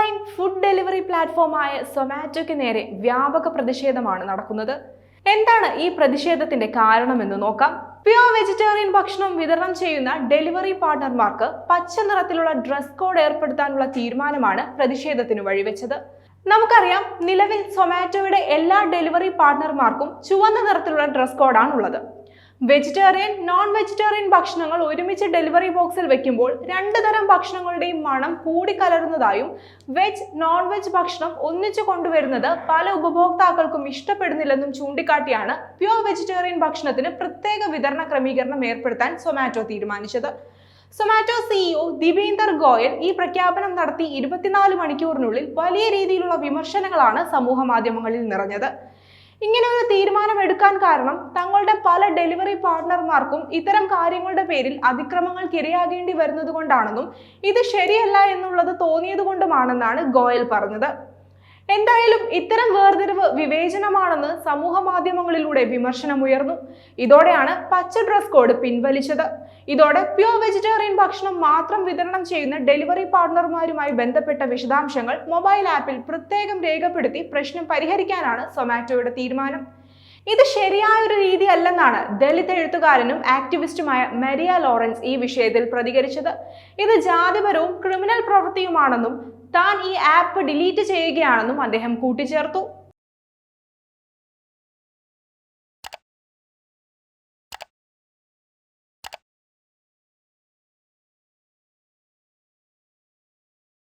Online food delivery പ്ലാറ്റ്ഫോമായ സൊമാറ്റോയ്ക്ക് നേരെ വ്യാപക പ്രതിഷേധമാണ് നടക്കുന്നത്. എന്താണ് ഈ പ്രതിഷേധത്തിന്റെ കാരണമെന്ന് നോക്കാം. പ്യോർ വെജിറ്റേറിയൻ ഭക്ഷണം വിതരണം ചെയ്യുന്ന ഡെലിവറി പാർട്ണർമാർക്ക് പച്ച നിറത്തിലുള്ള ഡ്രസ് കോഡ് ഏർപ്പെടുത്താനുള്ള തീരുമാനമാണ് പ്രതിഷേധത്തിന് വഴിവെച്ചത്. നമുക്കറിയാം നിലവിൽ സൊമാറ്റോയുടെ എല്ലാ ഡെലിവറി പാർട്ണർമാർക്കും ചുവന്ന നിറത്തിലുള്ള ഡ്രസ് കോഡാണ് ഉള്ളത് വെജിറ്റേറിയൻ നോൺ വെജിറ്റേറിയൻ ഭക്ഷണങ്ങൾ ഒരുമിച്ച് ഡെലിവറി ബോക്സിൽ വെക്കുമ്പോൾ രണ്ട് തരം ഭക്ഷണങ്ങളുടെയും മണം കൂടിക്കലർന്നതായും വെജ് നോൺ വെജ് ഭക്ഷണം ഒന്നിച്ചു കൊണ്ടുവരുന്നത് പല ഉപഭോക്താക്കൾക്കും ഇഷ്ടപ്പെടുന്നില്ലെന്നും ചൂണ്ടിക്കാട്ടിയാണ് പ്യുവർ വെജിറ്റേറിയൻ ഭക്ഷണത്തിന് പ്രത്യേക വിതരണ ക്രമീകരണം ഏർപ്പെടുത്താൻ സൊമാറ്റോ തീരുമാനിച്ചത്. സൊമാറ്റോ സിഇഒ ദിവീന്ദർ ഗോയൽ ഈ പ്രഖ്യാപനം നടത്തി ഇരുപത്തിനാല് മണിക്കൂറിനുള്ളിൽ വലിയ രീതിയിലുള്ള വിമർശനങ്ങളാണ് സമൂഹ മാധ്യമങ്ങളിൽ നിറഞ്ഞത്. ഇങ്ങനെ ഒരു തീരുമാനം എടുക്കാൻ കാരണം തങ്ങളുടെ പല ഡെലിവറി പാർട്ട്ണർമാർക്കും ഇത്തരം കാര്യങ്ങളുടെ പേരിൽ അതിക്രമങ്ങൾക്ക് ഇരയാകേണ്ടി വരുന്നത് കൊണ്ടാണെന്നും ഇത് ശരിയല്ല എന്നുള്ളത് തോന്നിയത് കൊണ്ടുമാണെന്നാണ് ഗോയൽ പറഞ്ഞത്. എന്തായാലും ഇത്തരം വേർതിരിവ് വിവേചനമാണെന്ന് സമൂഹ മാധ്യമങ്ങളിലൂടെ വിമർശനമുയർന്നു. ഇതോടെയാണ് പച്ച ഡ്രസ് കോഡ് പിൻവലിച്ചത്. ഇതോടെ പ്യൂർ വെജിറ്റേറിയൻ ഭക്ഷണം മാത്രം വിതരണം ചെയ്യുന്ന ഡെലിവറി പാർട്ണർമാരുമായി ബന്ധപ്പെട്ട വിശദാംശങ്ങൾ മൊബൈൽ ആപ്പിൽ പ്രത്യേകം രേഖപ്പെടുത്തി പ്രശ്നം പരിഹരിക്കാനാണ് സൊമാറ്റോയുടെ തീരുമാനം. ഇത് ശരിയായൊരു രീതി അല്ലെന്നാണ് ദളിത് എഴുത്തുകാരനും ആക്ടിവിസ്റ്റുമായ മരിയ ലോറൻസ് ഈ വിഷയത്തിൽ പ്രതികരിച്ചത്. ഇത് ജാതിപരവും ക്രിമിനൽ പ്രവൃത്തിയുമാണെന്നും താൻ ഈ ആപ്പ് ഡിലീറ്റ് ചെയ്യുകയാണെന്നും അദ്ദേഹം കൂട്ടിച്ചേർത്തു.